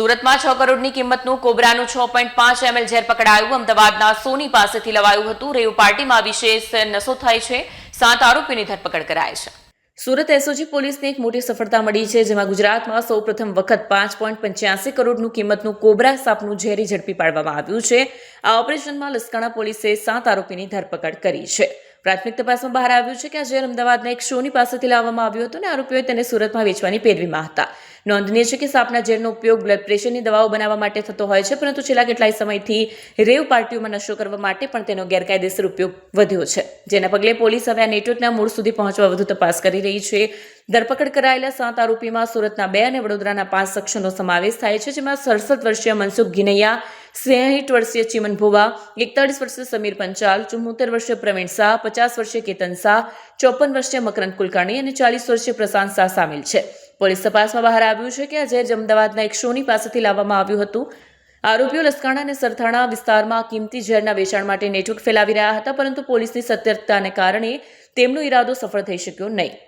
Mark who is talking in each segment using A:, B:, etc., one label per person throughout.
A: સુરતમાં છ કરોડની કિંમતનું કોબરાનું છ પોઈન્ટ પાંચ એમએલ ઝેર પકડાયું. અમદાવાદના સોની પાસેથી લવાયું હતું. રેવ પાર્ટીમાં વિશેષ નશો થાય છે. સાત આરોપીની ધરપકડ કરાય છે. સુરત એસઓજી પોલીસને એક મોટી સફળતા મળી છે, જેમાં ગુજરાતમાં સૌપ્રથમ વખત પાંચ પોઈન્ટ પંચ્યાસી કરોડનું કિંમતનું કોબરા સાપનું ઝેરી ઝડપી પાડવામાં આવ્યું છે. આ ઓપરેશનમાં લસકાણા પોલીસે સાત આરોપીની ધરપકડ કરી છે. પ્રાથમિક તપાસમાં બહાર આવ્યું છે કે આ ઝેર અમદાવાદના એક શોની પાસેથી લાવવામાં આવ્યું હતું અને આરોપીઓએ તેને સુરતમાં વેચવાની પેરવીમાં હતા. નોંધનીય છે કે સાપના ઝેરનો ઉપયોગ બ્લડ પ્રેશરની દવાઓ બનાવવા માટે થતો હોય છે, પરંતુ છેલ્લા કેટલાય સમયથી રેવ પાર્ટીઓમાં નશો કરવા માટે પણ તેનો ગેરકાયદેસર ઉપયોગ વધ્યો છે, જેના પગલે પોલીસ હવે આ નેટવર્કના મૂળ સુધી પહોંચવા વધુ તપાસ કરી રહી છે. ધરપકડ કરાયેલા સાત આરોપીમાં સુરતના બે અને વડોદરાના પાંચ શખ્સોનો સમાવેશ થાય છે, જેમાં સડસઠ વર્ષીય મનસુખ ગિનૈયા સાહીઠ વર્ષીય ચિમન ભુવા, એકતાળીસ વર્ષીય સમીર પંચાલ, ચુમ્મોતેર વર્ષીય પ્રવીણ શાહ, પચાસ વર્ષીય કેતન શાહ, ચોપન વર્ષીય મકરંદ કુલકર્ણી અને ચાલીસ વર્ષીય પ્રશાંત શાહ સામેલ છે. પોલીસ તપાસમાં બહાર આવ્યું છે કે આ ઝેર અમદાવાદના એક શોની પાસેથી લાવવામાં આવ્યું હતું. આરોપીઓ લસકાણા અને સરથાણા વિસ્તારમાં કિંમતી ઝેરના વેચાણ માટે નેટવર્ક ફેલાવી રહ્યા હતા, પરંતુ પોલીસની સતર્કતાને કારણે તેમનો ઈરાદો સફળ થઈ શક્યો નહીં.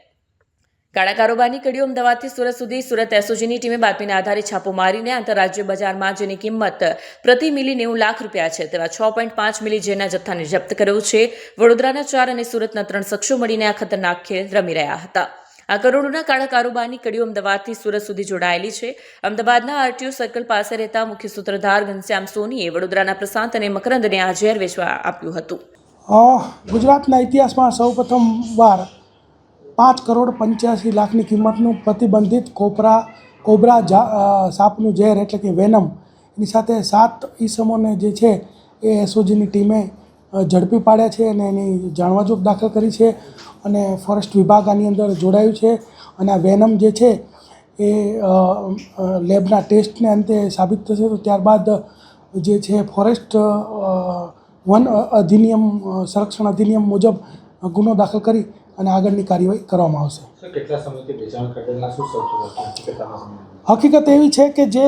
A: કાળા કારોબારની કડીઓ અમદાવાદથી સુરત સુધી સુરત એસઓજીની ટીમે બાતમીના આધારે છાપો મારીને આંતરરાજ્ય બજારમાં જેની કિંમત પ્રતિ મિલી નેવું લાખ રૂપિયા છે. તેવા છ પોઈન્ટ પાંચ મિલી જેના જથ્થાને જપ્ત કર્યો છે. વડોદરાના ચાર અને સુરતના ત્રણ શખ્સો મળીને આ ખતરનાક ખેલ રમી રહ્યા હતા. આ કરોડોના કાળા કારોબારની કડીઓ અમદાવાદથી સુરત સુધી જોડાયેલી છે. અમદાવાદના આરટીઓ સર્કલ પાસે રહેતા મુખ્ય સૂત્રધાર ઘનશ્યામ સોનીએ વડોદરાના પ્રશાંત અને મકરંદને આ ઝેર વેચવા આપ્યું હતું.
B: ગુજરાતના ઇતિહાસમાં સૌપ્રથમ વાર પાંચ કરોડ પંચ્યાસી લાખની કિંમતનું પ્રતિબંધિત કોપરા, કોબરા સાપનું ઝેર એટલે કે વેનમ. એની સાથે સાત ઈસમોને જે છે એ એસઓજીની ટીમે ઝડપી પાડ્યા છે અને એની જાણવાજોગ દાખલ કરી છે અને ફોરેસ્ટ વિભાગ આની અંદર જોડાયું છે અને આ વેનમ જે છે એ લેબના ટેસ્ટને અંતે સાબિત થશે. તો ત્યારબાદ જે છે ફોરેસ્ટ વન અધિનિયમ સંરક્ષણ અધિનિયમ મુજબ ગુનો દાખલ કરી અને આગળની કાર્યવાહી કરવામાં આવશે. હકીકત એવી છે કે જે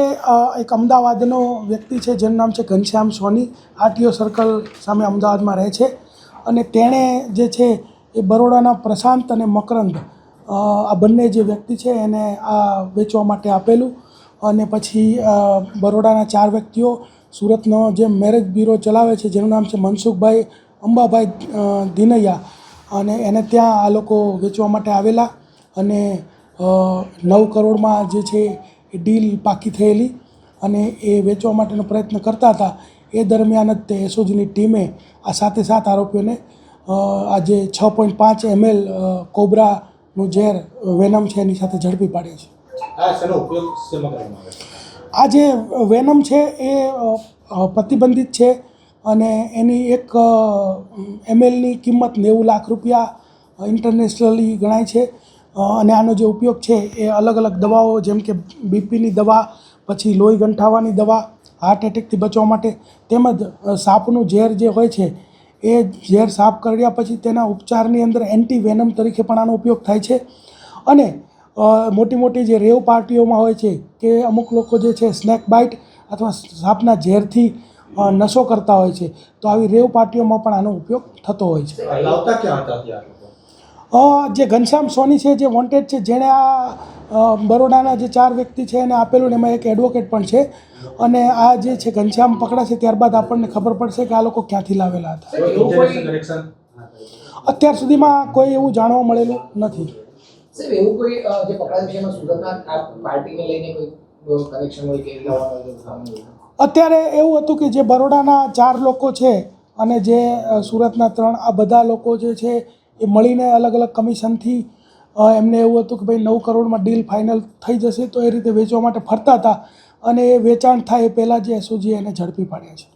B: એક અમદાવાદનો વ્યક્તિ છે જેનું નામ છે ઘનશ્યામ સોની આરટીઓ સર્કલ સામે અમદાવાદમાં રહે છે. અને તેણે જે છે એ બરોડાના પ્રશાંત અને મકરંદ આ બંને જે વ્યક્તિ છે એને આ વેચવા માટે આપેલું. અને પછી બરોડાના ચાર વ્યક્તિઓ સુરતનો જે મેરેજ બ્યુરો ચલાવે છે જેનું નામ છે મનસુખભાઈ અંબાભાઈ દિનૈયા. અને એને ત્યાં આ લોકો વેચવા માટે આવેલા અને નવ કરોડમાં જે છે એ ડીલ પાકી થયેલી અને એ વેચવા માટેનો પ્રયત્ન કરતા હતા. એ દરમિયાન જ તે એસઓજીની ટીમે આ સાતે સાત આરોપીઓને આજે છ પોઈન્ટ પાંચ એમએલ કોબરાનું ઝેર વેનમ છે એની સાથે ઝડપી પાડ્યા છે.
C: આ
B: જે વેનમ છે એ પ્રતિબંધિત છે અને એની એક એમએલની કિંમત નેવું લાખ રૂપિયા ઇન્ટરનેશનલી ગણાય છે. અને આનો જે ઉપયોગ છે એ અલગ અલગ દવાઓ, જેમ કે બીપીની દવા, પછી લોહી ગંઠાવાની દવા હાર્ટ એટેકથી બચવા માટે, તેમજ સાપનું ઝેર જે હોય છે, એ ઝેર સાફ કર્યા પછી તેના ઉપચારની અંદર એન્ટી વેનમ તરીકે પણ આનો ઉપયોગ થાય છે. અને મોટી મોટી જે રેવ પાર્ટીઓમાં હોય છે કે અમુક લોકો જે છે સ્નેક બાઇટ અથવા સાપના ઝેરથી નશો કરતા હોય છે. તો આવી રેવ પાર્ટીઓમાં પણ આનો ઉપયોગ થતો હોય છે. જે ઘનશ્યામ સોની છે જે વોન્ટેડ છે જેણે આ બરોડાના જે ચાર વ્યક્તિ છે એને આપેલું ને એમાં એક એડવોકેટ પણ છે. અને આ જે છે ઘનશ્યામ પકડાશે ત્યારબાદ આપણને ખબર પડશે કે આ લોકો ક્યાંથી લાવેલા હતા. અત્યાર સુધીમાં કોઈ એવું જાણવા મળેલું નથી.
D: એવું કોઈ જે પકડાયું છે એમાં સુરતના પાર્ટીને લઈને કોઈ કનેક્શન હોય કે
B: અત્યારે એવું હતું કે જે બરોડાના ચાર લોકો છે અને જે સુરતના ત્રણ, આ બધા લોકો જે છે એ મળીને અલગ અલગ કમિશનથી એમને એવું હતું કે ભાઈ નવ કરોડમાં ડીલ ફાઇનલ થઈ જશે તો એ રીતે વેચવા માટે ફરતા હતા અને એ વેચાણ થાય એ પહેલાં જે એસઓજીએ એને ઝડપી પાડ્યા છે.